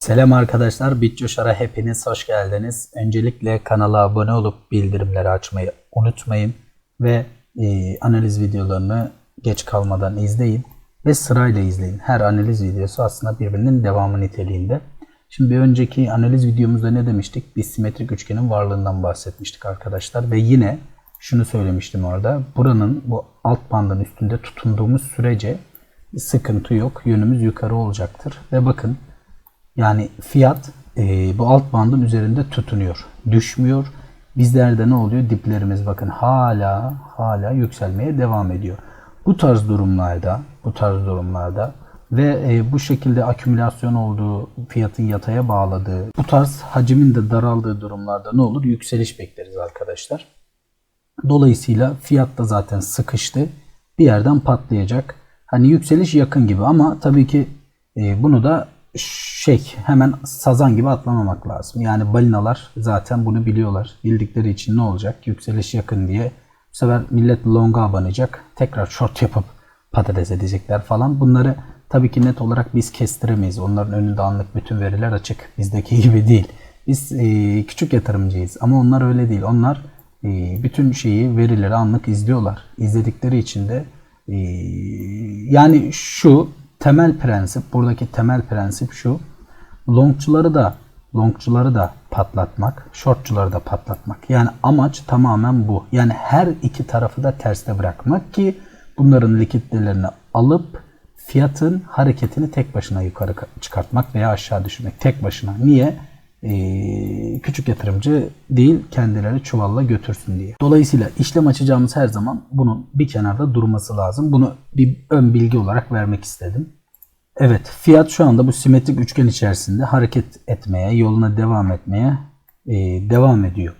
Selam arkadaşlar, BitCoşar'a hepiniz hoş geldiniz. Öncelikle kanala abone olup bildirimleri açmayı unutmayın ve e, analiz videolarını geç kalmadan izleyin ve sırayla izleyin. Her analiz videosu aslında birbirinin devamı niteliğinde. Şimdi bir önceki analiz videomuzda ne demiştik? Bir simetrik üçgenin varlığından bahsetmiştik arkadaşlar ve yine şunu söylemiştim orada. Buranın bu alt bandın üstünde tutunduğumuz sürece sıkıntı yok. Yönümüz yukarı olacaktır. Ve bakın yani fiyat e, bu alt bandın üzerinde tutunuyor. Düşmüyor. Bizlerde ne oluyor? Diplerimiz bakın hala hala yükselmeye devam ediyor. Bu tarz durumlarda bu tarz durumlarda ve e, bu şekilde akümülasyon olduğu, fiyatın yataya bağladığı, bu tarz hacimin de daraldığı durumlarda ne olur? Yükseliş bekleriz arkadaşlar. Dolayısıyla fiyat da zaten sıkıştı. Bir yerden patlayacak. Hani yükseliş yakın gibi ama tabii ki e, bunu da şey hemen sazan gibi atlamamak lazım. Yani balinalar zaten bunu biliyorlar. Bildikleri için ne olacak? Yükseliş yakın diye. Bu sefer millet longa abanacak. Tekrar short yapıp patates edecekler falan. Bunları tabii ki net olarak biz kestiremeyiz. Onların önünde anlık bütün veriler açık. Bizdeki gibi değil. Biz e, küçük yatırımcıyız ama onlar öyle değil. Onlar e, bütün şeyi verileri anlık izliyorlar. İzledikleri için de e, yani şu temel prensip buradaki temel prensip şu. Longçuları da longçuları da patlatmak, shortçuları da patlatmak. Yani amaç tamamen bu. Yani her iki tarafı da terste bırakmak ki bunların likiditelerini alıp fiyatın hareketini tek başına yukarı çıkartmak veya aşağı düşürmek. Tek başına. Niye? Ee, küçük yatırımcı değil kendileri çuvalla götürsün diye. Dolayısıyla işlem açacağımız her zaman bunun bir kenarda durması lazım. Bunu bir ön bilgi olarak vermek istedim. Evet fiyat şu anda bu simetrik üçgen içerisinde hareket etmeye, yoluna devam etmeye e, devam ediyor.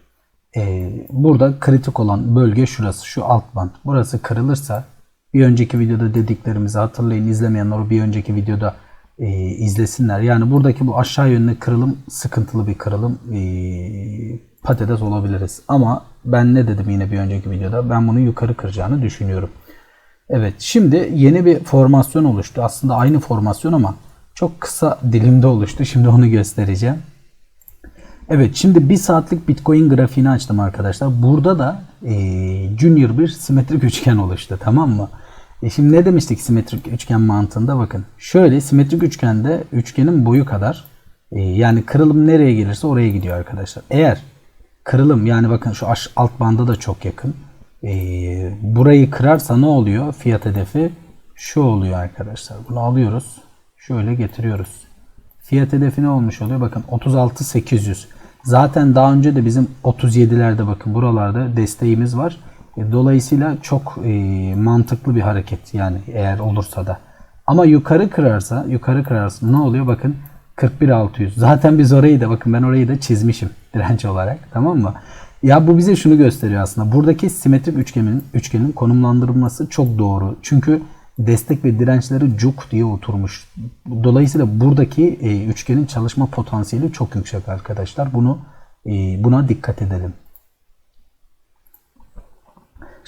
E, burada kritik olan bölge şurası, şu alt band. Burası kırılırsa bir önceki videoda dediklerimizi hatırlayın. izlemeyenler bir önceki videoda e, izlesinler. Yani buradaki bu aşağı yönlü kırılım sıkıntılı bir kırılım. E, patates olabiliriz. Ama ben ne dedim yine bir önceki videoda? Ben bunu yukarı kıracağını düşünüyorum. Evet şimdi yeni bir formasyon oluştu. Aslında aynı formasyon ama çok kısa dilimde oluştu. Şimdi onu göstereceğim. Evet şimdi bir saatlik Bitcoin grafiğini açtım arkadaşlar. Burada da e, Junior bir simetrik üçgen oluştu tamam mı? E şimdi ne demiştik simetrik üçgen mantığında bakın. Şöyle simetrik üçgende üçgenin boyu kadar e, yani kırılım nereye gelirse oraya gidiyor arkadaşlar. Eğer kırılım yani bakın şu alt banda da çok yakın. E, burayı kırarsa ne oluyor? Fiyat hedefi şu oluyor arkadaşlar. Bunu alıyoruz. Şöyle getiriyoruz. Fiyat hedefi ne olmuş oluyor? Bakın 36.800. Zaten daha önce de bizim 37'lerde bakın buralarda desteğimiz var. E, dolayısıyla çok e, mantıklı bir hareket yani eğer olursa da. Ama yukarı kırarsa, yukarı kırarsa ne oluyor? Bakın 41600. Zaten biz orayı da bakın ben orayı da çizmişim direnç olarak. Tamam mı? Ya bu bize şunu gösteriyor aslında. Buradaki simetrik üçgenin üçgenin konumlandırılması çok doğru. Çünkü destek ve dirençleri cuk diye oturmuş. Dolayısıyla buradaki e, üçgenin çalışma potansiyeli çok yüksek arkadaşlar. Bunu e, buna dikkat edelim.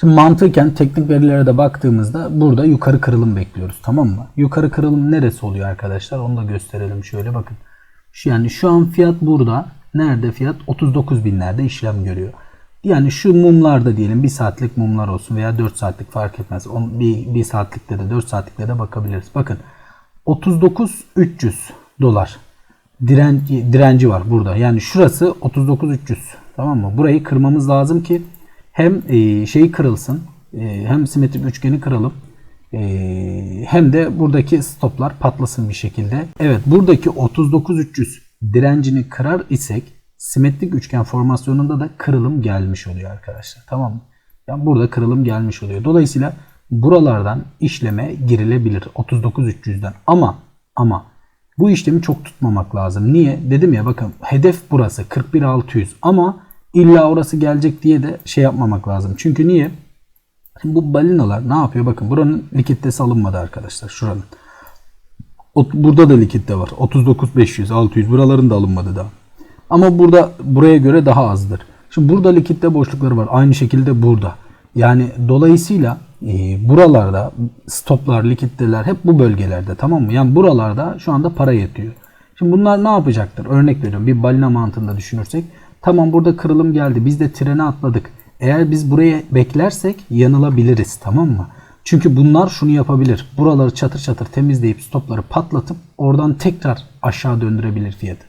Şimdi mantıken teknik verilere de baktığımızda burada yukarı kırılım bekliyoruz. Tamam mı? Yukarı kırılım neresi oluyor arkadaşlar? Onu da gösterelim şöyle bakın. Şu yani şu an fiyat burada. Nerede fiyat? 39 binlerde işlem görüyor. Yani şu mumlarda diyelim bir saatlik mumlar olsun veya 4 saatlik fark etmez. Bir, bir saatlikte de 4 saatlikte de bakabiliriz. Bakın 39 300 dolar direnci, direnci var burada. Yani şurası 39 300 tamam mı? Burayı kırmamız lazım ki hem e, şeyi kırılsın e, hem simetrik üçgeni kıralım e, hem de buradaki stoplar patlasın bir şekilde. Evet buradaki 39 300 direncini kırar isek simetrik üçgen formasyonunda da kırılım gelmiş oluyor arkadaşlar. Tamam mı? Yani burada kırılım gelmiş oluyor. Dolayısıyla buralardan işleme girilebilir 39.300'den ama ama bu işlemi çok tutmamak lazım. Niye? Dedim ya bakın hedef burası 41.600 ama illa orası gelecek diye de şey yapmamak lazım. Çünkü niye? Şimdi bu balinalar ne yapıyor? Bakın buranın likiditesi alınmadı arkadaşlar. Şuranın. Burada da likitte var. 39.500, 600 buraların da alınmadı daha. Ama burada buraya göre daha azdır. Şimdi burada likitte boşlukları var. Aynı şekilde burada. Yani dolayısıyla e, buralarda stoplar, likitteler hep bu bölgelerde tamam mı? Yani buralarda şu anda para yetiyor. Şimdi bunlar ne yapacaktır? Örnek veriyorum bir balina mantığında düşünürsek. Tamam burada kırılım geldi. Biz de trene atladık. Eğer biz buraya beklersek yanılabiliriz tamam mı? Çünkü bunlar şunu yapabilir. Buraları çatır çatır temizleyip stopları patlatıp oradan tekrar aşağı döndürebilir fiyatı.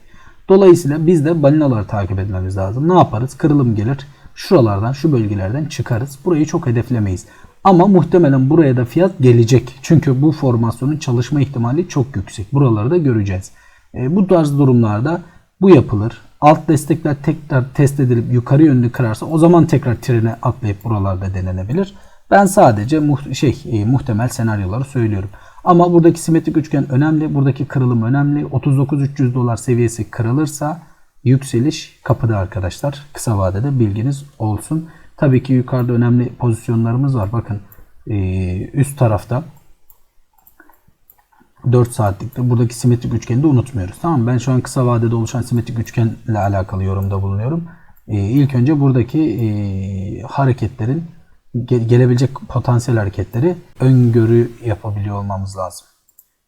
Dolayısıyla biz de balinaları takip etmemiz lazım. Ne yaparız? Kırılım gelir. Şuralardan, şu bölgelerden çıkarız. Burayı çok hedeflemeyiz. Ama muhtemelen buraya da fiyat gelecek. Çünkü bu formasyonun çalışma ihtimali çok yüksek. Buraları da göreceğiz. E, bu tarz durumlarda bu yapılır. Alt destekler tekrar test edilip yukarı yönlü kırarsa o zaman tekrar trene atlayıp buralarda denenebilir. Ben sadece muht- şey e, muhtemel senaryoları söylüyorum. Ama buradaki simetrik üçgen önemli. Buradaki kırılım önemli. 39.300 dolar seviyesi kırılırsa yükseliş kapıda arkadaşlar. Kısa vadede bilginiz olsun. Tabii ki yukarıda önemli pozisyonlarımız var. Bakın e, üst tarafta 4 saatlikte buradaki simetrik üçgeni de unutmuyoruz. Tamam mı? Ben şu an kısa vadede oluşan simetrik üçgenle alakalı yorumda bulunuyorum. Ee, ilk önce buradaki e, hareketlerin ge- gelebilecek potansiyel hareketleri öngörü yapabiliyor olmamız lazım.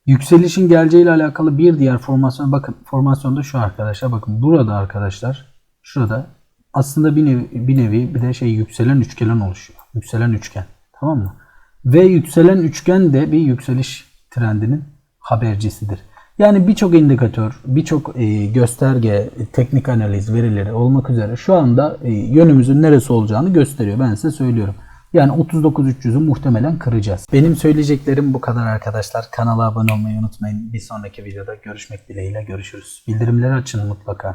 Yükselişin geleceğiyle alakalı bir diğer formasyon bakın formasyonda şu arkadaşlar bakın burada arkadaşlar şurada aslında bir nevi, bir nevi bir de şey yükselen üçgen oluşuyor. Yükselen üçgen. Tamam mı? Ve yükselen üçgen de bir yükseliş trendinin habercisidir. Yani birçok indikatör, birçok e, gösterge, teknik analiz verileri olmak üzere şu anda e, yönümüzün neresi olacağını gösteriyor. Ben size söylüyorum. Yani 39.300'ü muhtemelen kıracağız. Benim söyleyeceklerim bu kadar arkadaşlar. Kanala abone olmayı unutmayın. Bir sonraki videoda görüşmek dileğiyle görüşürüz. Bildirimleri açın mutlaka.